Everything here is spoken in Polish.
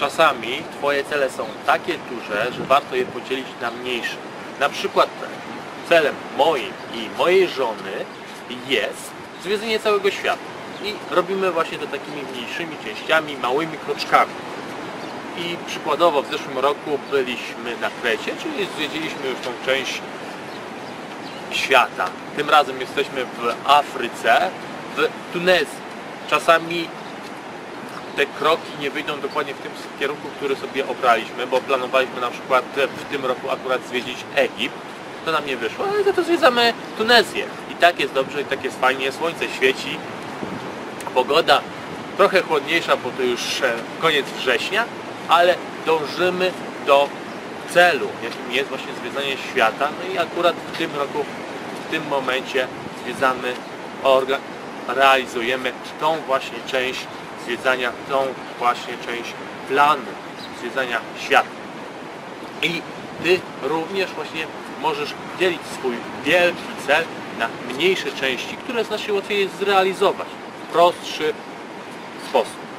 czasami Twoje cele są takie duże, że warto je podzielić na mniejsze. Na przykład celem moim i mojej żony jest zwiedzenie całego świata. I robimy właśnie to takimi mniejszymi częściami, małymi kroczkami. I przykładowo w zeszłym roku byliśmy na Krecie, czyli zwiedziliśmy już tą część świata. Tym razem jesteśmy w Afryce, w Tunezji. Czasami te kroki nie wyjdą dokładnie w tym kierunku, który sobie obraliśmy, bo planowaliśmy na przykład w tym roku akurat zwiedzić Egipt. To nam nie wyszło, ale za to zwiedzamy Tunezję. I tak jest dobrze, i tak jest fajnie, słońce świeci, pogoda trochę chłodniejsza, bo to już e, koniec września, ale dążymy do celu, jakim jest właśnie zwiedzanie świata. No i akurat w tym roku, w tym momencie zwiedzamy, realizujemy tą właśnie część zwiedzania, tą właśnie część planu zwiedzania świata. I Ty również właśnie możesz dzielić swój wielki cel na mniejsze części, które znacznie łatwiej jest zrealizować w prostszy sposób.